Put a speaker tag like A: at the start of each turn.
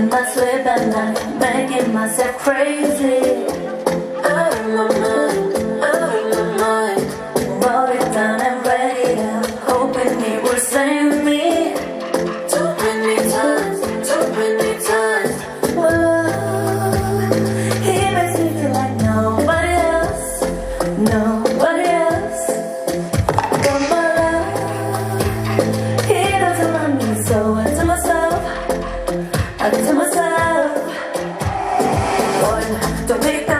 A: in my sleep at night, making myself crazy. Out of my mind, out of my mind. Wrote it down and ready it out, hoping it will save So take that.